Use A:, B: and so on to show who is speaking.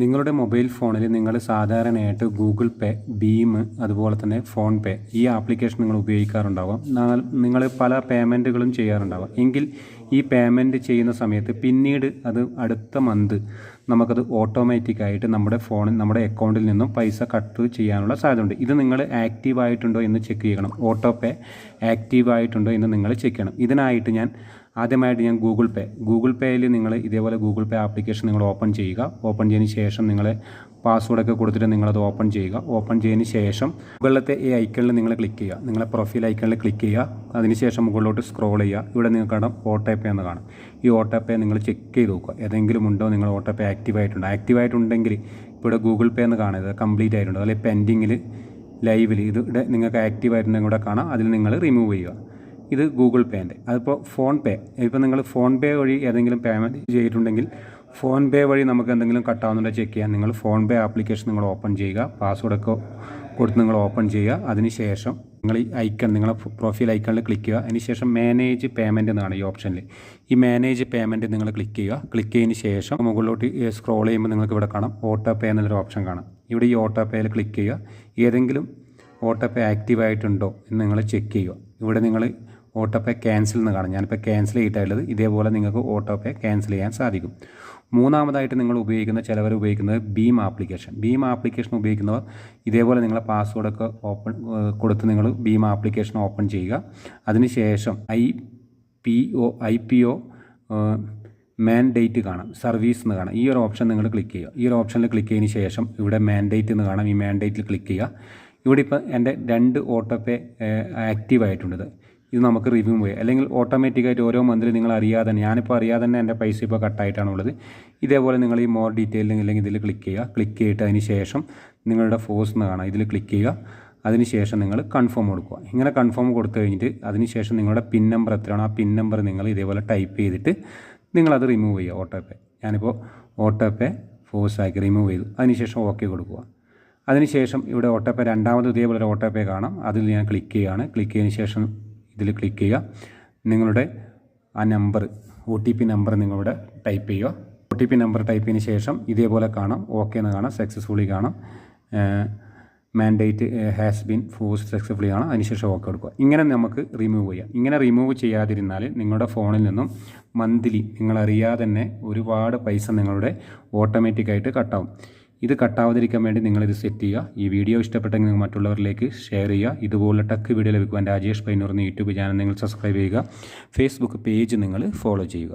A: നിങ്ങളുടെ മൊബൈൽ ഫോണിൽ നിങ്ങൾ സാധാരണയായിട്ട് ഗൂഗിൾ പേ ഭീം അതുപോലെ തന്നെ ഫോൺ പേ ഈ ആപ്ലിക്കേഷൻ നിങ്ങൾ ഉപയോഗിക്കാറുണ്ടാവാം. നിങ്ങൾ പല പേയ്മെന്റുകളും ചെയ്യാറുണ്ടാവാം. എങ്കിൽ ഈ പേയ്മെന്റ് ചെയ്യുന്ന സമയത്ത് പിന്നീട് അത് അടുത്ത മന്ത് നമുക്കത് ഓട്ടോമാറ്റിക്കായിട്ട് നമ്മുടെ ഫോണിൽ നമ്മുടെ അക്കൗണ്ടിൽ നിന്നും പൈസ കട്ട് ചെയ്യാനുള്ള സാധ്യതയുണ്ട്. ഇത് നിങ്ങൾ ആക്റ്റീവ് ആയിട്ടുണ്ടോ എന്ന് ചെക്ക് ചെയ്യണം. ഓട്ടോ പേ ആക്റ്റീവ് ആയിട്ടുണ്ടോ എന്ന് നിങ്ങൾ ചെക്ക് ചെയ്യണം. ഇതിനായിട്ട് ഞാൻ ആദ്യമായിട്ട് ഞാൻ ഗൂഗിൾ പേ ഗൂഗിൾ പേയിൽ നിങ്ങൾ ഇതേപോലെ ഗൂഗിൾ പേ ആപ്ലിക്കേഷൻ നിങ്ങൾ ഓപ്പൺ ചെയ്യുക. ഓപ്പൺ ചെയ്തതിന് ശേഷം നിങ്ങൾ പാസ്വേഡൊക്കെ കൊടുത്തിട്ട് നിങ്ങളത് ഓപ്പൺ ചെയ്യുക. ഓപ്പൺ ചെയ്തതിന് ശേഷം മുകളിലത്തെ ഈ ഐക്കണിൽ നിങ്ങൾ ക്ലിക്ക് ചെയ്യുക. നിങ്ങളെ പ്രൊഫൈൽ ഐക്കണിൽ ക്ലിക്ക് ചെയ്യുക. അതിനുശേഷം മുകളിലോട്ട് സ്ക്രോൾ ചെയ്യുക. ഇവിടെ നിങ്ങൾക്ക് കാണാം ഓട്ടോ പേ എന്ന് കാണാം. ഈ ഓട്ടോ പേ നിങ്ങൾ ചെക്ക് ചെയ്ത് നോക്കുക. ഏതെങ്കിലും ഉണ്ടോ നിങ്ങൾ ഓട്ടോ പേ ആക്റ്റീവ് ആയിട്ടുണ്ടോ. ആക്റ്റീവ് ആയിട്ടുണ്ടെങ്കിൽ ഇവിടെ ഗൂഗിൾ പേ എന്ന് കാണുന്നത് കംപ്ലീറ്റ് ആയിട്ടുണ്ട്. അല്ലെങ്കിൽ പെൻഡിങ്ങിൽ ലൈവിൽ ഇത് നിങ്ങൾക്ക് ആക്റ്റീവ് ആയിട്ടുണ്ടെങ്കിൽ കൂടെ കാണാം. അതിൽ നിങ്ങൾ റിമൂവ് ചെയ്യുക. ഇത് ഗൂഗിൾ പേന്റെ അതിപ്പോൾ ഫോൺ പേ ഇപ്പോൾ നിങ്ങൾ ഫോൺ പേ വഴി ഏതെങ്കിലും പേയ്മെന്റ് ചെയ്തിട്ടുണ്ടെങ്കിൽ ഫോൺ പേ വഴി നമുക്ക് എന്തെങ്കിലും കട്ടാവുന്നുണ്ടോ ചെക്ക് ചെയ്യാൻ നിങ്ങൾ ഫോൺ പേ ആപ്ലിക്കേഷൻ നിങ്ങൾ ഓപ്പൺ ചെയ്യുക. പാസ്വേഡൊക്കെ കൊടുത്ത് നിങ്ങൾ ഓപ്പൺ ചെയ്യുക. അതിനുശേഷം നിങ്ങൾ ഈ ഐക്കൺ നിങ്ങളെ പ്രൊഫൈൽ ഐക്കണിൽ ക്ലിക്ക് ചെയ്യുക. അതിനുശേഷം മാനേജ് പേയ്മെന്റ് എന്നാണ് ഈ ഓപ്ഷനിൽ ഈ മാനേജ് പേയ്മെന്റ് നിങ്ങൾ ക്ലിക്ക് ചെയ്യുക. ക്ലിക്ക് ചെയ്തതിന് ശേഷം മുകളിലോട്ട് സ്ക്രോൾ ചെയ്യുമ്പോൾ നിങ്ങൾക്ക് ഇവിടെ കാണാം. ഓട്ടോ പേ എന്നുള്ളൊരു ഓപ്ഷൻ കാണാം. ഇവിടെ ഈ ഓട്ടോ പേയിൽ ക്ലിക്ക് ചെയ്യുക. ഏതെങ്കിലും ഓട്ടോ പേ ആക്റ്റീവ് ആയിട്ടുണ്ടോ എന്ന് നിങ്ങൾ ചെക്ക് ചെയ്യുക. ഇവിടെ നിങ്ങൾ ഓട്ടോ പേ ക്യാൻസൽ എന്ന് കാണാം. ഞാനിപ്പോൾ ക്യാൻസൽ ചെയ്തിട്ടുള്ളത് ഇതേപോലെ നിങ്ങൾക്ക് ഓട്ടോ പേ ക്യാൻസൽ ചെയ്യാൻ സാധിക്കും. മൂന്നാമതായിട്ട് നിങ്ങൾ ഉപയോഗിക്കുന്ന ചിലവർ ഉപയോഗിക്കുന്നത് ഭീം ആപ്ലിക്കേഷൻ. ഭീം ആപ്ലിക്കേഷൻ ഉപയോഗിക്കുന്നവർ ഇതേപോലെ നിങ്ങളെ പാസ്വേഡൊക്കെ ഓപ്പൺ കൊടുത്ത് നിങ്ങൾ ഭീം ആപ്ലിക്കേഷൻ ഓപ്പൺ ചെയ്യുക. അതിനുശേഷം I P O I P O mandate കാണാം. സർവീസ് എന്ന് കാണാം. ഈ ഒരു ഓപ്ഷൻ നിങ്ങൾ ക്ലിക്ക് ചെയ്യുക. ഈ ഒരു ഓപ്ഷനിൽ ക്ലിക്ക് ചെയ്തതിന് ശേഷം ഇവിടെ മാൻഡേറ്റ് എന്ന് കാണാം. ഈ മാൻഡേറ്റിൽ ക്ലിക്ക് ചെയ്യുക. ഇവിടെ ഇപ്പോൾ എന്റെ രണ്ട് ഓട്ടോ പേ ആക്റ്റീവ് ആയിട്ടുണ്ട്. ഇത് നമുക്ക് റിവ്യൂ ചെയ്യാം അല്ലെങ്കിൽ ഓട്ടോമാറ്റിക്കായിട്ട് ഓരോ മന്തിൽ നിങ്ങൾ അറിയാതെ തന്നെ ഞാനിപ്പോൾ അറിയാതെ തന്നെ എന്റെ പൈസ ഇപ്പോൾ കട്ടായിട്ടാണുള്ളത് ഇതേപോലെ നിങ്ങൾ ഈ മോർ ഡീറ്റെയിൽ അല്ലെങ്കിൽ ഇതിൽ ക്ലിക്ക് ചെയ്യുക. ക്ലിക്ക് ചെയ്തിട്ട് അതിന് ശേഷം നിങ്ങളുടെ ഫോഴ്സ് എന്ന് കാണാം. ഇതിൽ ക്ലിക്ക് ചെയ്യുക. അതിനുശേഷം നിങ്ങൾ കൺഫേം കൊടുക്കുക. ഇങ്ങനെ കൺഫേം കൊടുത്തു കഴിഞ്ഞിട്ട് അതിനുശേഷം നിങ്ങളുടെ പിൻ നമ്പർ എത്രയാണോ ആ പിൻ നമ്പർ നിങ്ങൾ ഇതേപോലെ ടൈപ്പ് ചെയ്തിട്ട് നിങ്ങളത് റിമൂവ് ചെയ്യുക. ഓട്ടോ പേ ഞാനിപ്പോൾ ഓട്ടോ പേ ഫോഴ്സ് ആക്കി റിമൂവ് ചെയ്തു. അതിനുശേഷം ഓക്കെ കൊടുക്കുക. അതിനുശേഷം ഇവിടെ ഓട്ടോ പേ രണ്ടാമത് ഇതേപോലെ ഒരു ഓട്ടോ പേ കാണാം. അതിൽ ഞാൻ ക്ലിക്ക് ചെയ്യുകയാണ്. ക്ലിക്ക് ചെയ്തതിന് ശേഷം ഇതിൽ ക്ലിക്ക് ചെയ്യുക. നിങ്ങളുടെ ആ number O T P number നിങ്ങളിവിടെ ടൈപ്പ് ചെയ്യുക. O T P number type ചെയ്തതിന് ശേഷം ഇതേപോലെ കാണാം. ഓക്കെ എന്ന് കാണാം. സക്സസ്ഫുള്ളി കാണാം. Mandate has been pause successfully കാണാം. അതിനുശേഷം ഓക്കെ കൊടുക്കുക. ഇങ്ങനെ നമുക്ക് റിമൂവ് ചെയ്യാം. ഇങ്ങനെ റിമൂവ് ചെയ്യാതിരുന്നാൽ നിങ്ങളുടെ ഫോണിൽ നിന്നും മന്ത്ലി നിങ്ങളറിയാതെ തന്നെ ഒരുപാട് പൈസ നിങ്ങളുടെ ഓട്ടോമാറ്റിക്കായിട്ട് കട്ടാവും ഇത് കട്ടാവാതിരിക്കാൻ വേണ്ടി നിങ്ങളിത് സെറ്റ് ചെയ്യുക. ഈ വീഡിയോ ഇഷ്ടപ്പെട്ടെങ്കിൽ നിങ്ങൾ മറ്റുള്ളവരിലേക്ക് ഷെയർ ചെയ്യുക. ഇതുപോലെ ടക്ക് വീഡിയോ ലഭിക്കുവാൻ രാജേഷ് പൈനൂർ എന്ന യൂട്യൂബ് ചാനൽ നിങ്ങൾ സബ്സ്ക്രൈബ് ചെയ്യുക. ഫേസ്ബുക്ക് പേജ് നിങ്ങൾ ഫോളോ ചെയ്യുക.